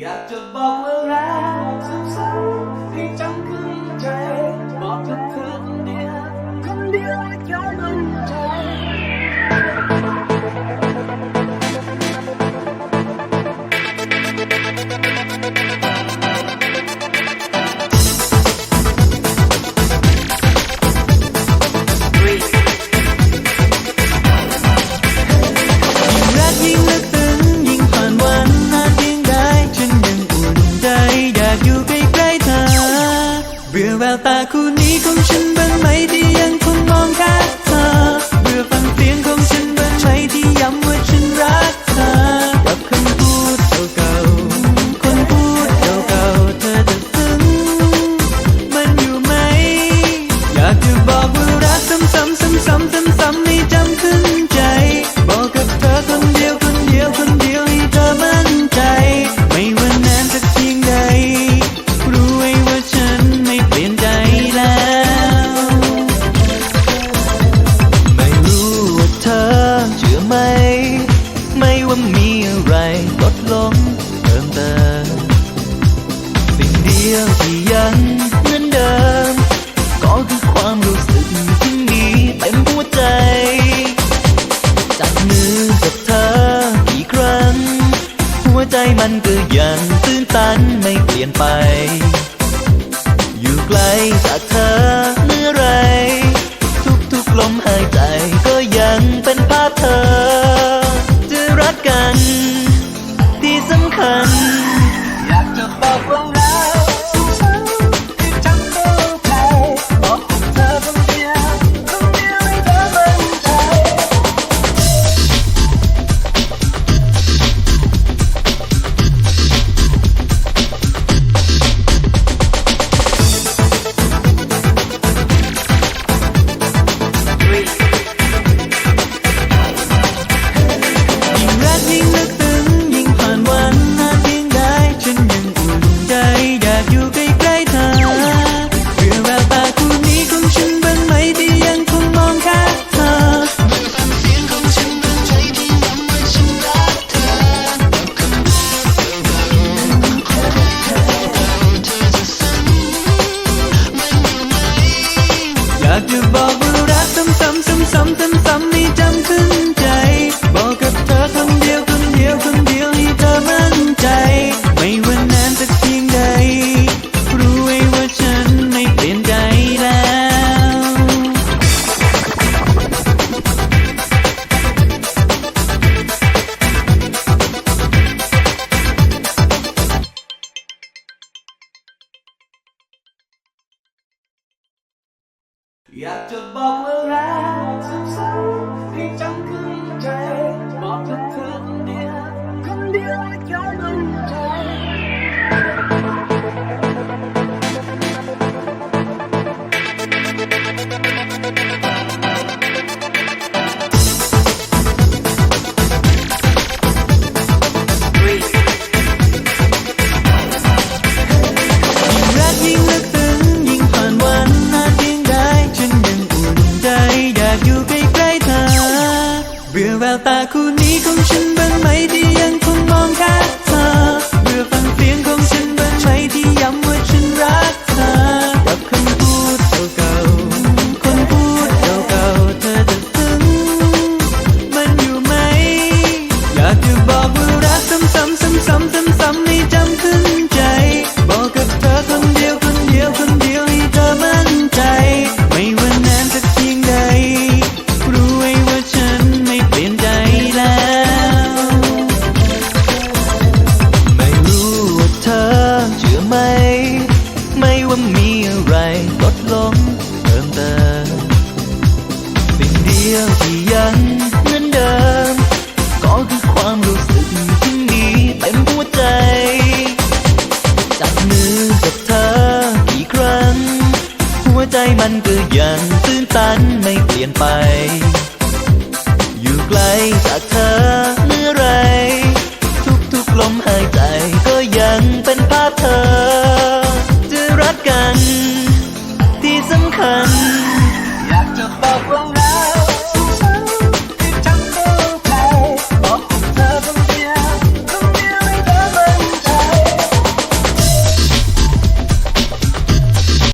อยากจะบอกว่ารักสุดซึ้งให้จำขึ้นใจ บอกเธอคนเดียวคนเดียวให้เธอมั่นใจ ดียวที่ยังเหมือนเดิม ก็คือความรู้สึกที่มีเต็มหัวใจ จับมือกับเธอกี่ครั้ง หัวใจมันก็ยังตื้นตันไม่เปลี่ยนไป อยู่ไกลจากเธอเมื่อไร ทุกๆลมหายใจก็ยังเป็นภาพเธอ จะรักกัน ที่สำคัญอยากจะบอกว่า อยากจะบอกว่ารักสักสัก วตาคู่นี้ของฉันบ้างไหมดี ว่ามีอะไรลดลงเติมเติมเป็นเดียวที่ยังเหมือนเดิม ก็คือความรู้สึกที่มีเต็มหัวใจ จับมือกับเธอกี่ครั้ง หัวใจมันก็ยังตื้นตันไม่เปลี่ยนไป อยู่ไกลจากเธอเมื่อไร ทุกๆลมหายใจก็